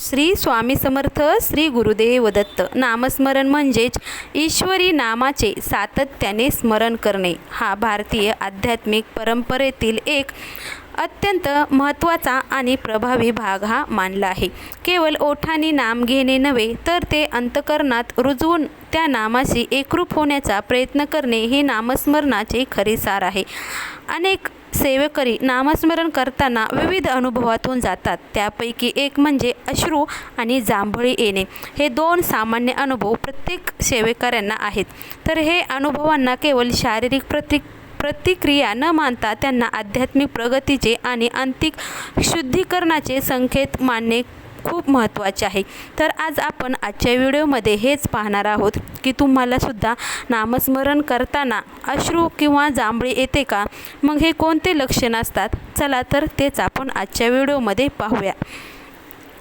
श्री स्वामी समर्थ श्री गुरुदेव दत्त. नामस्मरण म्हणजेच ईश्वरी नामाचे सातत्याने स्मरण करणे. हा भारतीय आध्यात्मिक परंपरेतील एक अत्यंत महत्त्वाचा आणि प्रभावी भाग हा मानला आहे. केवळ ओठानी नाम घेणे नव्हे तर ते अंतकरणात रुजवून त्या नामाशी एकरूप होण्याचा प्रयत्न करणे हे नामस्मरणाचे खरे सार आहे. अनेक सेवेकरी नामस्मरण करताना विविध अनुभवातून जातात. त्यापैकी एक म्हणजे अश्रू आणि जांभळी येणे. हे दोन सामान्य अनुभव प्रत्येक सेवेकऱ्यांना आहेत. तर हे अनुभवांना केवळ शारीरिक प्रतिक प्रतिक्रिया न मानता त्यांना आध्यात्मिक प्रगतीचे आणि आंतिक शुद्धीकरणाचे संकेत मानणे खूप महत्त्वाचे आहे. तर आज आपण आजच्या व्हिडिओमध्ये हेच पाहणार आहोत की तुम्हालासुद्धा नामस्मरण करताना अश्रू किंवा जांभळी येते का? मग हे कोणते लक्षण असतात? चला तर तेच आपण आजच्या व्हिडिओमध्ये पाहूया.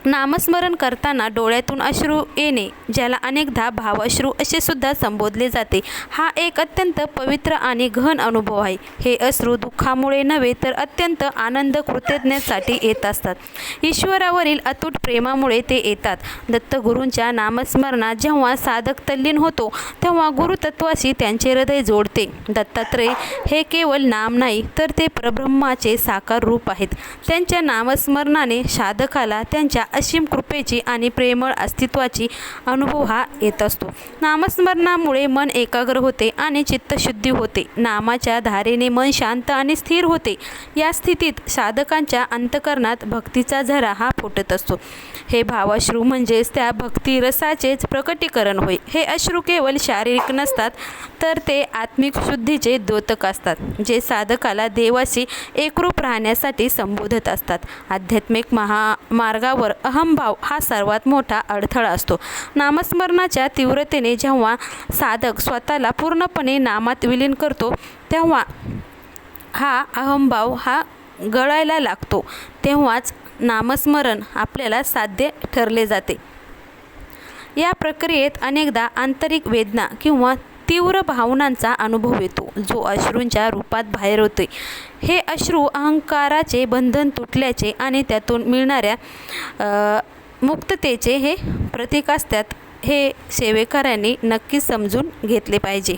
नामस्मरण करताना डोळ्यातून अश्रू येणे ज्याला अनेकदा भावाश्रू असे सुद्धा संबोधले जाते. हा एक अत्यंत पवित्र आणि घन अनुभव आहे. हे अश्रू दुःखामुळे नव्हे तर अत्यंत आनंद कृतज्ञतेसाठी येत असतात. ईश्वरावरील अतूट प्रेमामुळे ते येतात. दत्तगुरूंच्या नामस्मरणात जेव्हा साधक तल्लीन होतो तेव्हा गुरुतत्वाशी त्यांचे हृदय जोडते. दत्तात्रय हे केवळ नाम नाही तर ते परब्रह्माचे साकार रूप आहेत. त्यांच्या नामस्मरणाने साधकाला त्यांच्या असीम कृपेची आणि प्रेमळ अस्तित्वाची अनुभव हा येत असतो. नामस्मरणामुळे मन एकाग्र होते आणि चित्तशुद्धी होते. नामाच्या धारेने मन शांत आणि स्थिर होते. या स्थितीत साधकांच्या अंतकरणात भक्तीचा झरा हा फुटत असतो. हे भावाश्रू म्हणजेच त्या भक्ती रसाचेच प्रकटीकरण होय. हे अश्रू केवळ शारीरिक नसतात तर ते आत्मिक शुद्धीचे द्योतक असतात जे साधकाला देवाशी एकरूप राहण्यासाठी संबोधत असतात. आध्यात्मिक महामार्गावर अहमभाव हा सर्वात मोठा अडथळा असतो. नामस्मरणाच्या तीव्रतेने जेव्हा साधक स्वतःला पूर्णपणे नामात विलीन करतो तेव्हा हा अहमभाव हा गळायला लागतो. तेव्हाच नामस्मरण आपल्याला साध्य ठरले जाते. या प्रक्रियेत अनेकदा आंतरिक वेदना किंवा तीव्र भावनांचा अनुभव येतो. जो अश्रूंच्या रूपात बाहेर होते हे अश्रू अहंकाराचे बंधन तुटल्याचे आणि त्यातून मिळणाऱ्या मुक्ततेचे हे प्रतीक असतात हे सेवेकऱ्यांनी नक्कीच समजून घेतले पाहिजे.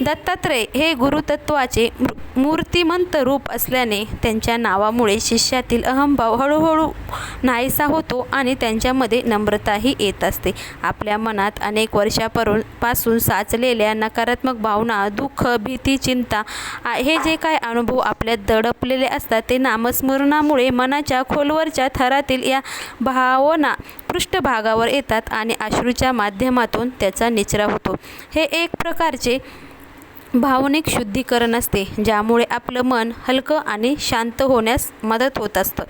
दत्तात्रय हे गुरुतत्वाचे मूर्तिमंत रूप असल्याने त्यांच्या नावामुळे शिष्यातील अहंभाव हळूहळू नाहीसा होतो आणि त्यांच्यामध्ये नम्रताही येत असते. आपल्या मनात अनेक वर्षापासून पासून साचलेल्या नकारात्मक भावना दुःख भीती चिंता हे जे काय अनुभव आपल्यात दडपलेले असतात ते नामस्मरणामुळे मनाच्या खोलवरच्या थरातील या भावना पृष्ठभागावर येतात आणि अश्रूच्या माध्यमातून त्याचा निचरा होतो. हे एक प्रकारचे भावनिक शुद्धीकरण असते ज्यामुळे आपलं मन हलकं आणि शांत होण्यास मदत होत असतं.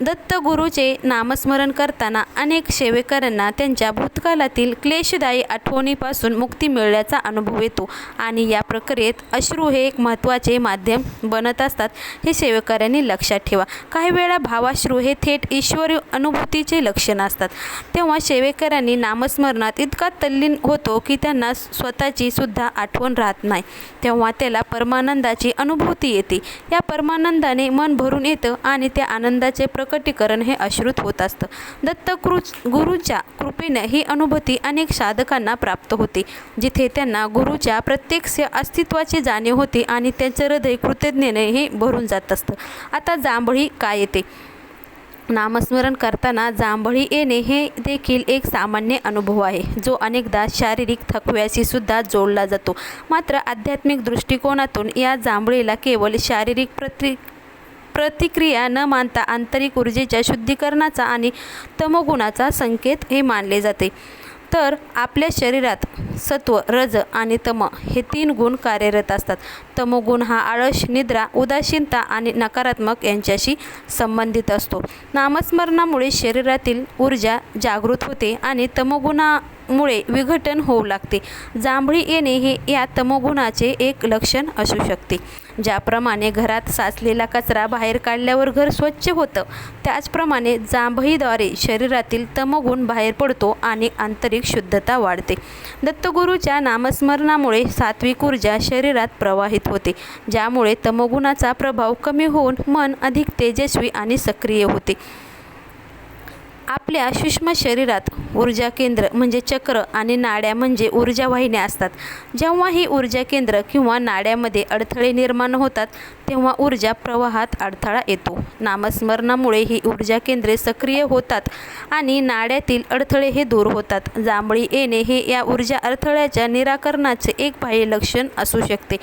दत्तगुरूचे नामस्मरण करताना अनेक सेवेकरांना त्यांच्या भूतकालातील क्लेशदायी आठवणीपासून मुक्ती मिळण्याचा अनुभव येतो आणि या प्रक्रियेत अश्रू हे एक महत्त्वाचे माध्यम बनत असतात हे सेवेकऱ्यांनी लक्षात ठेवा. काही वेळा भावाश्रू हे थेट ईश्वरी अनुभूतीचे लक्षण असतात. तेव्हा सेवेकऱ्यांनी नामस्मरणात इतका तल्लीन होतो की त्यांना स्वतःची सुद्धा आठवण राहत नाही. तेव्हा त्याला परमानंदाची अनुभूती येते. या परमानंदाने मन भरून येतं आणि त्या आनंदाचे प्रकटीकरण हे अश्रुत होत असतं. दत्तकृ गुरुच्या कृपेने ही अनुभूती अनेक साधकांना प्राप्त होते. जिथे त्यांना गुरुच्या प्रत्यक्ष अस्तित्वाची जाणीव होते आणि त्यांचे हृदय कृतज्ञने हे भरून जात असतं. आता जांभळी काय येते? नामस्मरण करताना जांभळी येणे हे देखील एक सामान्य अनुभव आहे जो अनेकदा शारीरिक थकव्याशी सुद्धा जोडला जातो. मात्र आध्यात्मिक दृष्टिकोनातून या जांभळीला केवळ शारीरिक प्रति प्रतिक्रिया न मानता आंतरिक ऊर्जेच्या शुद्धीकरणाचा आणि तमोगुणाचा संकेत हे मानले जाते. तर आपल्या शरीरात सत्व रज आणि तम हे तीन गुण कार्यरत असतात. तमोगुण हा आळस निद्रा उदासीनता आणि नकारात्मक यांच्याशी संबंधित असतो. नामस्मरणामुळे शरीरातील ऊर्जा जागृत होते आणि मुळे विघटन होऊ लागते. जांभळी येणे हे या तमोगुणाचे एक लक्षण असू शकते. ज्याप्रमाणे घरात साचलेला कचरा बाहेर काढल्यावर घर स्वच्छ होतं त्याचप्रमाणे जांभळीद्वारे शरीरातील तमोगुण बाहेर पडतो आणि आंतरिक शुद्धता वाढते. दत्तगुरूच्या नामस्मरणामुळे सात्विक ऊर्जा शरीरात प्रवाहित होते ज्यामुळे तमोगुणाचा प्रभाव कमी होऊन मन अधिक तेजस्वी आणि सक्रिय होते. आपल्या सूक्ष्म शरीरात ऊर्जा केंद्र म्हणजे चक्र आणि नाड्या म्हणजे ऊर्जा वाहिन्या असतात. जेव्हा ही ऊर्जा केंद्र किंवा नाड्यामध्ये अडथळे निर्माण होतात तेव्हा ऊर्जा प्रवाहात अडथळा येतो. नामस्मरणामुळे ही ऊर्जा केंद्रे सक्रिय होतात आणि नाड्यातील अडथळे हे दूर होतात. जांभळी येणे हे या ऊर्जा अडथळ्याच्या निराकरणाचे एक बाह्य लक्षण असू शकते.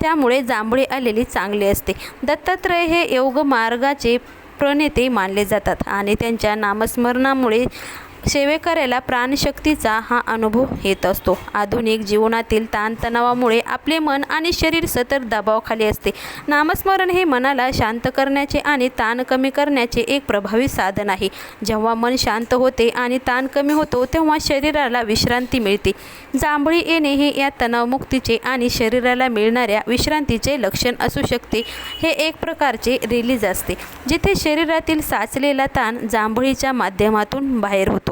त्यामुळे जांभळी आलेली चांगली असते. दत्तात्रय हे योग मार्गाचे प्रणेते मानले जातात आणि त्यांच्या नामस्मरणामुळे सेवेकऱ्याला प्राणशक्तीचा हा अनुभव येत असतो. आधुनिक जीवनातील ताणतणावामुळे आपले मन आणि शरीर सतत दबावाखाली असते. नामस्मरण हे मनाला शांत करण्याचे आणि ताण कमी करण्याचे एक प्रभावी साधन आहे. जेव्हा मन शांत होते आणि ताण कमी होतो तेव्हा शरीराला विश्रांती मिळते. जांभळी येणे हे या तणावमुक्तीचे आणि शरीराला मिळणाऱ्या विश्रांतीचे लक्षण असू शकते. हे एक प्रकारचे रिलीज असते जिथे शरीरातील साचलेला ताण जांभळीच्या माध्यमातून बाहेर होतो.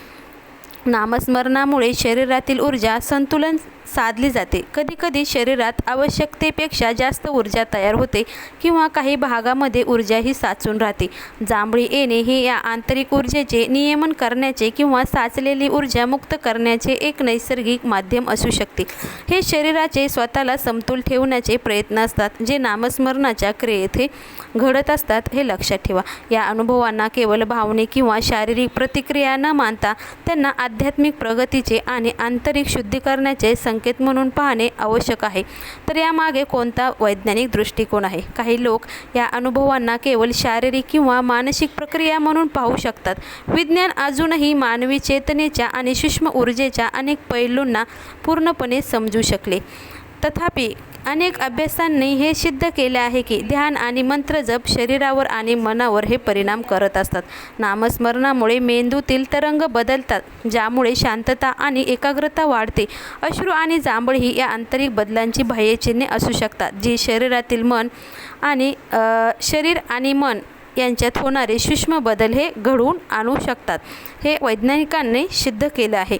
नामस्मरणामुळे शरीरातील ऊर्जा संतुलन साधली जाते. कधीकधी शरीरात आवश्यकतेपेक्षा जास्त ऊर्जा तयार होते किंवा काही भागामध्ये ऊर्जाही साचून राहते. जांभळी येणे हे या आंतरिक ऊर्जेचे नियमन करण्याचे किंवा साचलेली ऊर्जा मुक्त करण्याचे एक नैसर्गिक माध्यम असू शकते. हे शरीराचे स्वतःला समतोल ठेवण्याचे प्रयत्न असतात जे नामस्मरणाच्या क्रियेत हे घडत असतात हे लक्षात ठेवा. या अनुभवांना केवळ भावने किंवा शारीरिक प्रतिक्रिया न मानता त्यांना आध्यात्मिक प्रगतीचे आणि आंतरिक शुद्धीकरणाचे संकेत म्हणून पाहणे आवश्यक आहे. तर यामागे कोणता वैज्ञानिक दृष्टिकोन आहे? काही लोक या अनुभवांना केवळ शारीरिक किंवा मानसिक प्रक्रिया म्हणून पाहू शकतात. विज्ञान अजूनही मानवी चेतनेच्या आणि सूक्ष्म ऊर्जेच्या अनेक पैलूंना पूर्णपणे समजू शकले. तथापि अनेक अभ्यासांनी हे सिद्ध केले आहे की ध्यान आणि मंत्रजप शरीरावर आणि मनावर हे परिणाम करत असतात. नामस्मरणामुळे मेंदूतील तरंग बदलतात ज्यामुळे शांतता आणि एकाग्रता वाढते. अश्रू आणि जांभळ ही या आंतरिक बदलांची बाह्यचिन्हे असू शकतात जी शरीरातील मन आणि शरीर आणि मन यांच्यात होणारे सूक्ष्म बदल हे घडवून आणू शकतात. हे वैज्ञानिकांनी सिद्ध केलं आहे.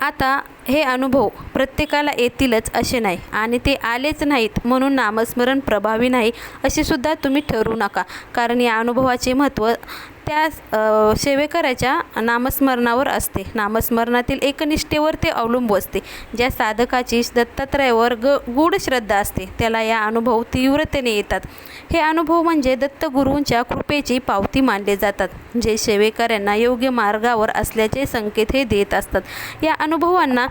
आता हे अनुभव प्रत्येकाला येतीलच असे नाही आणि ते आलेच नाहीत म्हणून नामस्मरण प्रभावी नाही असे सुद्धा तुम्ही ठरवू नका. कारण या अनुभवाचे महत्त्व त्या सेवेकराच्या नामस्मरणावर असते. नामस्मरणातील एकनिष्ठेवर ते अवलंबून असते. ज्या साधकाची दत्तात्रयावर ग गूढ श्रद्धा असते त्याला या अनुभव तीव्रतेने येतात. हे अनुभव म्हणजे दत्तगुरूंच्या कृपेची पावती मानले जातात जे सेवेकऱ्यांना योग्य मार्गावर असल्याचे संकेत हे देत असतात. या अनुभवांना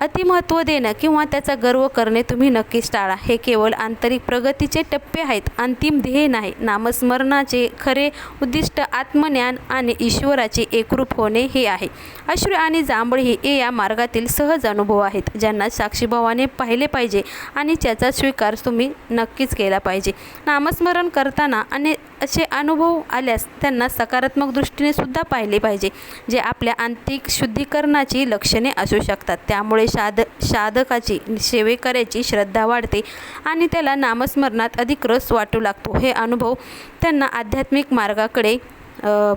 अतिमहत्त्व देणं किंवा त्याचा गर्व करणे तुम्ही नक्कीच टाळा. हे केवळ आंतरिक प्रगतीचे टप्पे आहेत. अंतिम ध्येय नाही. नामस्मरणाचे खरे उद्दिष्ट आत्मज्ञान आणि ईश्वराचे एकरूप होणे हे आहे. अश्रू आणि जांभळ हे या मार्गातील सहज अनुभव आहेत. ज्यांना साक्षीभावाने पाहिले पाहिजे आणि त्याचा स्वीकार तुम्ही नक्कीच केला पाहिजे. नामस्मरण करताना आणि असे अनुभव आल्यास त्यांना सकारात्मक दृष्टीने सुद्धा पाहिले पाहिजे जे आपल्या आंतरिक शुद्धीकरणाची लक्षणे असू शकतात. त्यामुळे साध साधकाची सेवेकऱ्याची श्रद्धा वाढते आणि त्याला नामस्मरणात अधिक रस वाटू लागतो. हे अनुभव त्यांना आध्यात्मिक मार्गाकडे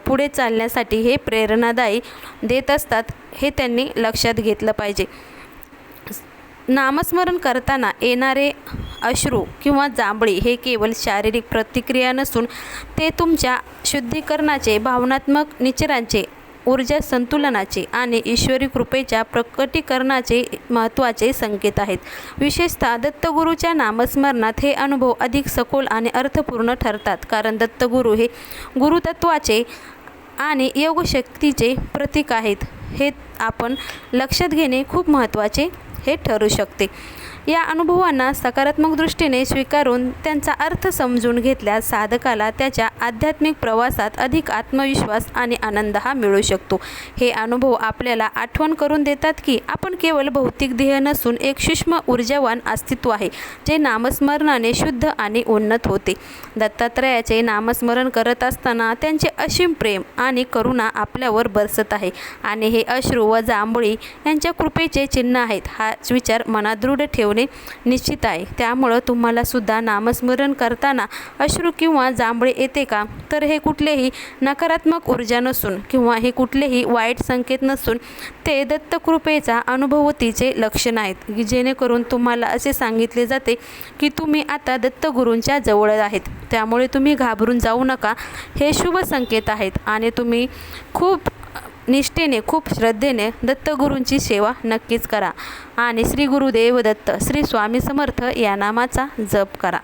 पुढे चालण्यासाठी हे प्रेरणादायी देत असतात हे त्यांनी लक्षात घेतलं पाहिजे. नामस्मरण करताना येणारे अश्रू किंवा जांभळी हे केवळ शारीरिक प्रतिक्रिया नसून ते तुमच्या शुद्धीकरणाचे भावनात्मक निचरांचे ऊर्जा संतुलनाचे आणि ईश्वरी कृपेच्या प्रकटीकरणाचे महत्त्वाचे संकेत आहेत. विशेषतः दत्तगुरूच्या नामस्मरणात हे अनुभव अधिक सखोल आणि अर्थपूर्ण ठरतात कारण दत्तगुरू हे गुरुतत्वाचे आणि योगशक्तीचे प्रतीक आहेत. हे आपण लक्षात घेणे खूप महत्त्वाचे हे ठरू शकते. या अनुभवांना सकारात्मक दृष्टीने स्वीकारून त्यांचा अर्थ समजून घेतल्यास साधकाला त्याच्या आध्यात्मिक प्रवासात अधिक आत्मविश्वास आणि आनंद हा मिळू शकतो. हे अनुभव आपल्याला आठवण करून देतात की आपण केवळ भौतिक ध्येय नसून एक सूक्ष्म ऊर्जावान अस्तित्व आहे जे नामस्मरणाने शुद्ध आणि उन्नत होते. दत्तात्रयाचे नामस्मरण करत असताना त्यांचे असीम प्रेम आणि करुणा आपल्यावर बरसत आहे आणि हे अश्रू व जांभळी यांच्या कृपेचे चिन्ह आहेत हा विचार मनात दृढ ठेव ठेवणे निश्चित आहे. त्यामुळं तुम्हालासुद्धा नामस्मरण करताना अश्रू किंवा जांभळे येते का? तर हे कुठलेही नकारात्मक ऊर्जा नसून किंवा हे कुठलेही वाईट संकेत नसून ते दत्तकृपेचा अनुभवतीचे लक्षण आहेत. की जेणेकरून तुम्हाला असे सांगितले जाते की तुम्ही आता दत्तगुरूंच्या जवळ आहेत. त्यामुळे तुम्ही घाबरून जाऊ नका. हे शुभ संकेत आहेत आणि तुम्ही खूप निष्ठेने खूप श्रद्धेने दत्तगुरूंची सेवा नक्कीच करा. आणि श्री गुरुदेव दत्त श्री स्वामी समर्थ या नामाचा जप करा.